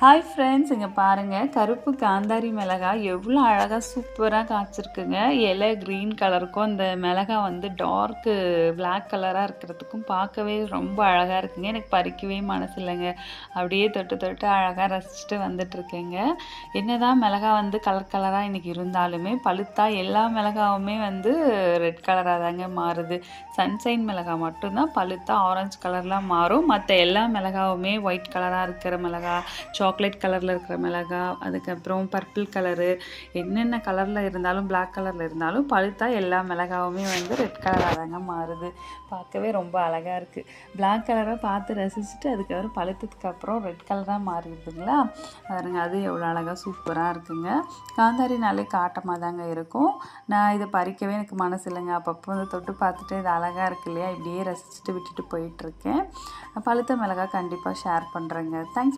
Hi friends இங்கே பாருங்கள் கருப்பு காந்தாரி மிளகாய் எவ்வளோ அழகாக சூப்பராக காய்ச்சிருக்குங்க. இலை க்ரீன் கலருக்கும் அந்த மிளகாய் வந்து டார்க்கு பிளாக் கலராக இருக்கிறதுக்கும் பார்க்கவே ரொம்ப அழகாக இருக்குங்க. எனக்கு பறிக்கவே மனசு இல்லைங்க அப்படியே தொட்டு தொட்டு அழகாக ரசிச்சுட்டு வந்துட்டுருக்கேங்க. என்னதான் மிளகாய் வந்து கலர் கலராக இன்றைக்கி இருந்தாலுமே பழுத்தா எல்லா மிளகாவுமே வந்து ரெட் கலராக தாங்க மாறுது. சன்சைன் மிளகாய் மட்டும்தான் பழுத்தா ஆரஞ்சு கலர்லாம் மாறும். மற்ற எல்லா மிளகாவுமே ஒயிட் கலராக இருக்கிற மிளகாய் சாக்லேட் கலரில் இருக்கிற மிளகாய் அதுக்கப்புறம் பர்பிள் கலரு என்னென்ன கலரில் இருந்தாலும் பிளாக் கலரில் இருந்தாலும் பழுத்தா எல்லா மிளகாவுமே வந்து ரெட் கலராக தாங்க மாறுது. பார்க்கவே ரொம்ப அழகாக இருக்குது பிளாக் கலரை பார்த்து ரசிச்சுட்டு அதுக்கப்புறம் பழுத்ததுக்கப்புறம் ரெட் கலராக மாறிடுதுங்களா? பாருங்க அது எவ்வளோ அழகாக சூப்பராக இருக்குங்க. காந்தாரினாலே காட்டமாக தாங்க இருக்கும். நான் இதை பறிக்கவே எனக்கு மனசு இல்லைங்க. அப்பப்போ வந்து தொட்டு பார்த்துட்டு இது அழகாக இருக்கு இல்லையா? இப்படியே ரசிச்சுட்டு விட்டுட்டு போயிட்டுருக்கேன் பழுத்த மிளகாய் கண்டிப்பாக ஷேர் பண்ணுறேங்க தேங்க்ஸ்